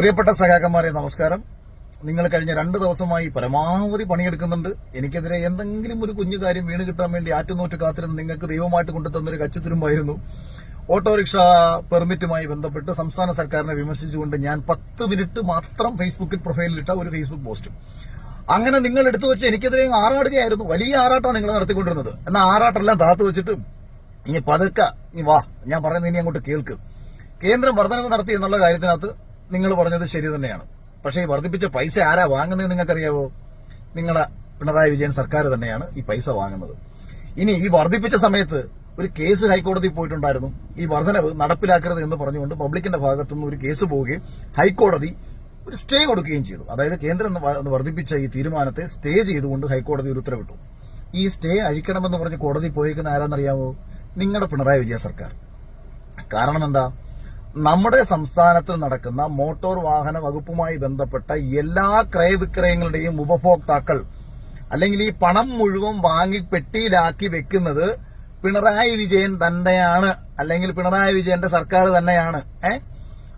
പ്രിയപ്പെട്ട സഹാകന്മാരെ നമസ്കാരം. നിങ്ങൾ കഴിഞ്ഞ രണ്ട് ദിവസമായി പരമാവധി പണിയെടുക്കുന്നുണ്ട്. എനിക്കെതിരെ എന്തെങ്കിലും ഒരു കുഞ്ഞു കാര്യം വീണ് കിട്ടാൻ വേണ്ടി ആറ്റുനോറ്റ് കാത്തിരുന്ന് നിങ്ങൾക്ക് ദൈവമായിട്ട് കൊണ്ടുതന്നൊരു കച്ചിത്തുരുമ്പായിരുന്നു. ഓട്ടോറിക്ഷ പെർമിറ്റുമായി ബന്ധപ്പെട്ട് സംസ്ഥാന സർക്കാരിനെ വിമർശിച്ചുകൊണ്ട് ഞാൻ പത്ത് മിനിറ്റ് മാത്രം ഫേസ്ബുക്കിൽ പ്രൊഫൈലിലിട്ട ഒരു ഫേസ്ബുക്ക് പോസ്റ്റ്. അങ്ങനെ നിങ്ങൾ എടുത്തു വെച്ച് എനിക്കെതിരെ ആറാടുകയായിരുന്നു. വലിയ ആറാട്ടാണ് നിങ്ങൾ നടത്തിക്കൊണ്ടിരുന്നത്. എന്നാൽ ആറാട്ടെല്ലാം താത്തു വെച്ചിട്ട് ഇനി പതുക്ക ഇനി വാ ഞാൻ പറയുന്നത് ഇനി അങ്ങോട്ട് കേൾക്ക്. കേന്ദ്രം വർധനവ് നടത്തി എന്നുള്ള കാര്യത്തിനകത്ത് നിങ്ങൾ പറഞ്ഞത് ശരി തന്നെയാണ്. പക്ഷേ ഈ വർദ്ധിപ്പിച്ച പൈസ ആരാ വാങ്ങുന്നത് നിങ്ങൾക്കറിയാവോ? നിങ്ങളെ പിണറായി വിജയൻ സർക്കാർ തന്നെയാണ് ഈ പൈസ വാങ്ങുന്നത്. ഇനി ഈ വർദ്ധിപ്പിച്ച സമയത്ത് ഒരു കേസ് ഹൈക്കോടതി പോയിട്ടുണ്ടായിരുന്നു. ഈ വർധനവ് നടപ്പിലാക്കരുത് എന്ന് പറഞ്ഞുകൊണ്ട് പബ്ലിക്കിന്റെ ഭാഗത്തുനിന്ന് ഒരു കേസ് പോവുകയും ഹൈക്കോടതി ഒരു സ്റ്റേ കൊടുക്കുകയും ചെയ്തു. അതായത് കേന്ദ്രം വർദ്ധിപ്പിച്ച ഈ തീരുമാനത്തെ സ്റ്റേ ചെയ്തുകൊണ്ട് ഹൈക്കോടതി ഒരു ഉത്തരവിട്ടു. ഈ സ്റ്റേ അഴിക്കണമെന്ന് പറഞ്ഞ് കോടതി പോയേക്കുന്ന ആരാന്നറിയാമോ നിങ്ങളുടെ പിണറായി വിജയ സർക്കാർ. കാരണം എന്താ? നമ്മുടെ സംസ്ഥാനത്ത് നടക്കുന്ന മോട്ടോർ വാഹന വകുപ്പുമായി ബന്ധപ്പെട്ട എല്ലാ ക്രയവിക്രയങ്ങളുടെയും ഉപഭോക്താക്കൾ അല്ലെങ്കിൽ ഈ പണം മുഴുവൻ വാങ്ങി പെട്ടിയിലാക്കി വെക്കുന്നത് പിണറായി വിജയൻ തന്നെയാണ് അല്ലെങ്കിൽ പിണറായി വിജയന്റെ സർക്കാർ തന്നെയാണ്. ഏ?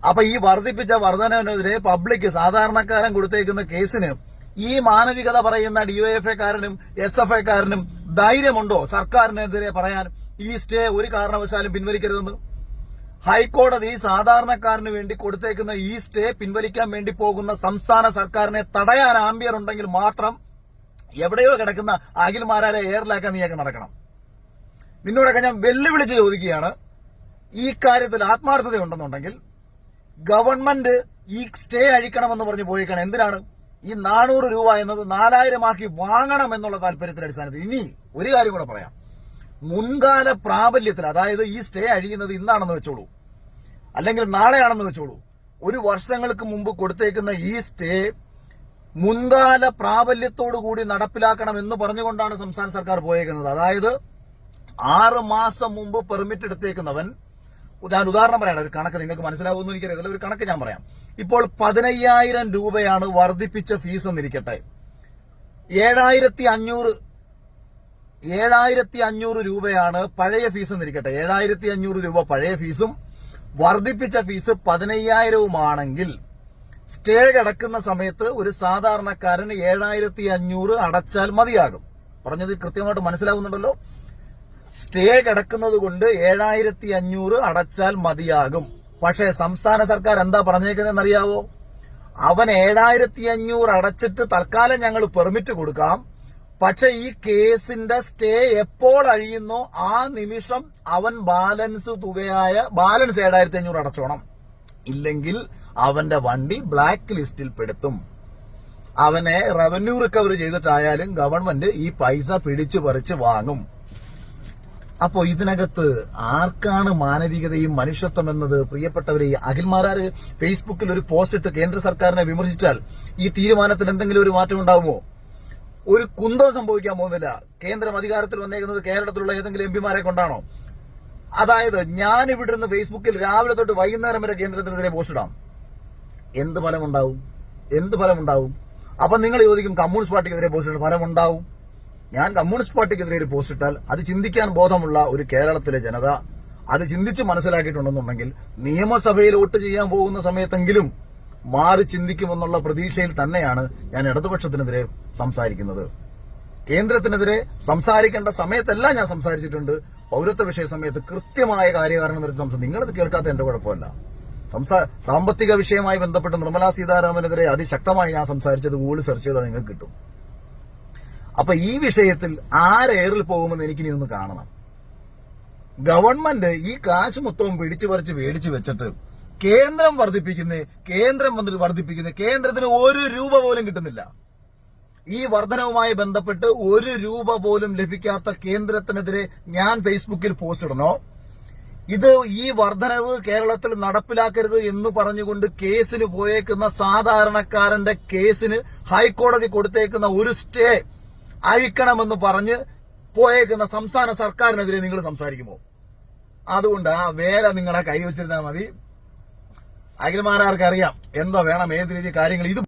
അപ്പൊ ഈ വർദ്ധിപ്പിച്ച വർധനവിനെതിരെ പബ്ലിക് സാധാരണക്കാരൻ കൊടുത്തേക്കുന്ന കേസിന് ഈ മാനവികത പറയുന്ന ഡിവൈഎഫ്ഐക്കാരനും എസ് എഫ് ഐക്കാരനും ധൈര്യമുണ്ടോ സർക്കാരിനെതിരെ പറയാൻ? ഈ സ്റ്റേ ഒരു കാരണവശാലും പിൻവലിക്കരുതെന്ന്? ഹൈക്കോടതി സാധാരണക്കാരന് വേണ്ടി കൊടുത്തേക്കുന്ന ഈ സ്റ്റേ പിൻവലിക്കാൻ വേണ്ടി പോകുന്ന സംസ്ഥാന സർക്കാരിനെ തടയാൻ ആംബിയർ ഉണ്ടെങ്കിൽ മാത്രം എവിടെയോ കിടക്കുന്ന അഖിൽമാരാരെ എയറിലാക്കാൻ നീയൊക്കെ നടക്കണം. നിന്നോടൊക്കെ ഞാൻ വെല്ലുവിളിച്ച് ചോദിക്കുകയാണ്. ഈ കാര്യത്തിൽ ആത്മാർത്ഥതയുണ്ടെന്നുണ്ടെങ്കിൽ ഗവൺമെന്റ് ഈ സ്റ്റേ അഴിക്കണമെന്ന് പറഞ്ഞ് പോയിക്കണം. എന്തിനാണ്? ഈ നാനൂറ് രൂപ എന്നത് നാലായിരമാക്കി വാങ്ങണം എന്നുള്ള താല്പര്യത്തിന്റെ അടിസ്ഥാനത്തിൽ. ഇനി ഒരു കാര്യം കൂടെ പറയാം. മുൻകാല പ്രാബല്യത്തിൽ അതായത് ഈ സ്റ്റേ അഴിയുന്നത് ഇന്നാണെന്ന് വെച്ചോളൂ. അല്ലെങ്കിൽ നാളെയാണെന്ന് വെച്ചോളൂ. ഒരു വർഷങ്ങൾക്ക് മുമ്പ് കൊടുത്തേക്കുന്ന ഈ സ്റ്റേ മുൻകാല പ്രാബല്യത്തോടു കൂടി നടപ്പിലാക്കണം എന്ന് പറഞ്ഞുകൊണ്ടാണ് സംസ്ഥാന സർക്കാർ പോയേക്കുന്നത്. അതായത് ആറ് മാസം മുമ്പ് പെർമിറ്റ് എടുത്തേക്കുന്നവൻ ഞാൻ ഉദാഹരണം പറയണം ഒരു കണക്ക് നിങ്ങൾക്ക് മനസ്സിലാവുമെന്ന് എനിക്കറിയത്തില്ല ഒരു കണക്ക് ഞാൻ പറയാം. ഇപ്പോൾ പതിനയ്യായിരം രൂപയാണ് വർദ്ധിപ്പിച്ച ഫീസ് എന്നിരിക്കട്ടെ. ഏഴായിരത്തി അഞ്ഞൂറ് ഏഴായിരത്തി അഞ്ഞൂറ് രൂപയാണ് പഴയ ഫീസ് എന്നിരിക്കട്ടെ. ഏഴായിരത്തി അഞ്ഞൂറ് രൂപ പഴയ ഫീസും വർദ്ധിപ്പിച്ച ഫീസ് പതിനയ്യായിരവുമാണെങ്കിൽ സ്റ്റേ കിടക്കുന്ന സമയത്ത് ഒരു സാധാരണക്കാരന് ഏഴായിരത്തി അഞ്ഞൂറ് അടച്ചാൽ മതിയാകും. പറഞ്ഞത് കൃത്യമായിട്ട് മനസ്സിലാവുന്നുണ്ടല്ലോ? സ്റ്റേ കിടക്കുന്നത് കൊണ്ട് ഏഴായിരത്തി അഞ്ഞൂറ് അടച്ചാൽ മതിയാകും. പക്ഷേ സംസ്ഥാന സർക്കാർ എന്താ പറഞ്ഞേക്കുന്നതെന്ന് അറിയാവോ അവൻ ഏഴായിരത്തി അഞ്ഞൂറ് അടച്ചിട്ട് തൽക്കാലം ഞങ്ങൾ പെർമിറ്റ് കൊടുക്കാം. പക്ഷെ ഈ കേസിന്റെ സ്റ്റേ എപ്പോൾ അഴിയുന്നോ ആ നിമിഷം അവൻ ബാലൻസ് തുകയായ ബാലൻസ് ഏഴായിരത്തി അഞ്ഞൂറ് അടച്ചോണം. ഇല്ലെങ്കിൽ അവന്റെ വണ്ടി ബ്ലാക്ക് ലിസ്റ്റിൽ പെടുത്തും. അവനെ റവന്യൂ റിക്കവറി ചെയ്തിട്ടായാലും ഗവൺമെന്റ് ഈ പൈസ പിടിച്ചു പറിച്ച് വാങ്ങും. അപ്പോ ഇതിനകത്ത് ആർക്കാണ് മാനവികതയും മനുഷ്യത്വം എന്നത്? പ്രിയപ്പെട്ടവരെ അഖിൽമാരാർ ഫേസ്ബുക്കിൽ ഒരു പോസ്റ്റ് ഇട്ട് കേന്ദ്ര സർക്കാരിനെ വിമർശിച്ചാൽ ഈ തീരുമാനത്തിൽ എന്തെങ്കിലും ഒരു മാറ്റം ഉണ്ടാവുമോ? ഒരു കുന്തം സംഭവിക്കാൻ പോകുന്നില്ല. കേന്ദ്രം അധികാരത്തിൽ വന്നേക്കുന്നത് കേരളത്തിലുള്ള ഏതെങ്കിലും എം പിമാരെ കൊണ്ടാണോ? അതായത് ഞാൻ ഇവിടെ നിന്ന് ഫേസ്ബുക്കിൽ രാവിലെ തൊട്ട് വൈകുന്നേരം വരെ കേന്ദ്രത്തിനെതിരെ പോസ്റ്റ് ഇടാം. എന്ത് ഫലമുണ്ടാവും? എന്ത് ഫലമുണ്ടാവും? അപ്പൊ നിങ്ങൾ ചോദിക്കും കമ്മ്യൂണിസ്റ്റ് പാർട്ടിക്കെതിരെ പോസ്റ്റ് ഇട്ടാൽ ഫലമുണ്ടാവും? ഞാൻ കമ്മ്യൂണിസ്റ്റ് പാർട്ടിക്കെതിരെ ഒരു പോസ്റ്റ് ഇട്ടാൽ അത് ചിന്തിക്കാൻ ബോധമുള്ള ഒരു കേരളത്തിലെ ജനത അത് ചിന്തിച്ച് മനസ്സിലാക്കിയിട്ടുണ്ടെന്നുണ്ടെങ്കിൽ നിയമസഭയിൽ വോട്ട് ചെയ്യാൻ പോകുന്ന സമയത്തെങ്കിലും മാറി ചിന്തിക്കുമെന്നുള്ള പ്രതീക്ഷയിൽ തന്നെയാണ് ഞാൻ ഇടതുപക്ഷത്തിനെതിരെ സംസാരിക്കുന്നത്. കേന്ദ്രത്തിനെതിരെ സംസാരിക്കേണ്ട സമയത്തെല്ലാം ഞാൻ സംസാരിച്ചിട്ടുണ്ട്. പൗരത്വ വിഷയ സമയത്ത് കൃത്യമായ കാര്യകാരണം നിർത്തി സംസാരിച്ചു നിങ്ങളത് കേൾക്കാത്ത എന്റെ കുഴപ്പമല്ല. സംസാ സാമ്പത്തിക വിഷയവുമായി ബന്ധപ്പെട്ട് നിർമ്മലാ സീതാരാമനെതിരെ അതിശക്തമായി ഞാൻ സംസാരിച്ചത് ഗൂഗിൾ സെർച്ച് ചെയ്താൽ നിങ്ങൾക്ക് കിട്ടും. അപ്പൊ ഈ വിഷയത്തിൽ ആരേറിൽ പോകുമെന്ന് എനിക്കിനി ഒന്ന് കാണണം. ഗവൺമെന്റ് ഈ കാശ് മൊത്തവും പിടിച്ചു പറിച്ച് മേടിച്ചു വെച്ചിട്ട് കേന്ദ്രം വർദ്ധിപ്പിക്കുന്നത് കേന്ദ്രം വർദ്ധിപ്പിക്കുന്നത് വർദ്ധിപ്പിക്കുന്നേ കേന്ദ്രത്തിന് ഒരു രൂപ പോലും കിട്ടുന്നില്ല. ഈ വർധനവുമായി ബന്ധപ്പെട്ട് ഒരു രൂപ പോലും ലഭിക്കാത്ത കേന്ദ്രത്തിനെതിരെ ഞാൻ ഫേസ്ബുക്കിൽ പോസ്റ്റ് ഇടണോ? ഇത് ഈ വർധനവ് കേരളത്തിൽ നടപ്പിലാക്കരുത് എന്ന് പറഞ്ഞുകൊണ്ട് കേസിന് പോയേക്കുന്ന സാധാരണക്കാരന്റെ കേസിന് ഹൈക്കോടതി കൊടുത്തേക്കുന്ന ഒരു സ്റ്റേ അഴിക്കണമെന്ന് പറഞ്ഞ് പോയേക്കുന്ന സംസ്ഥാന സർക്കാരിനെതിരെ നിങ്ങൾ സംസാരിക്കുമോ? അതുകൊണ്ട് ആ വേല നിങ്ങളെ കൈവച്ചിരുന്നാൽ മതി. അഖിൽമാരാർക്ക് അറിയാം എന്തോ വേണം ഏത് രീതി കാര്യങ്ങൾ ഇത്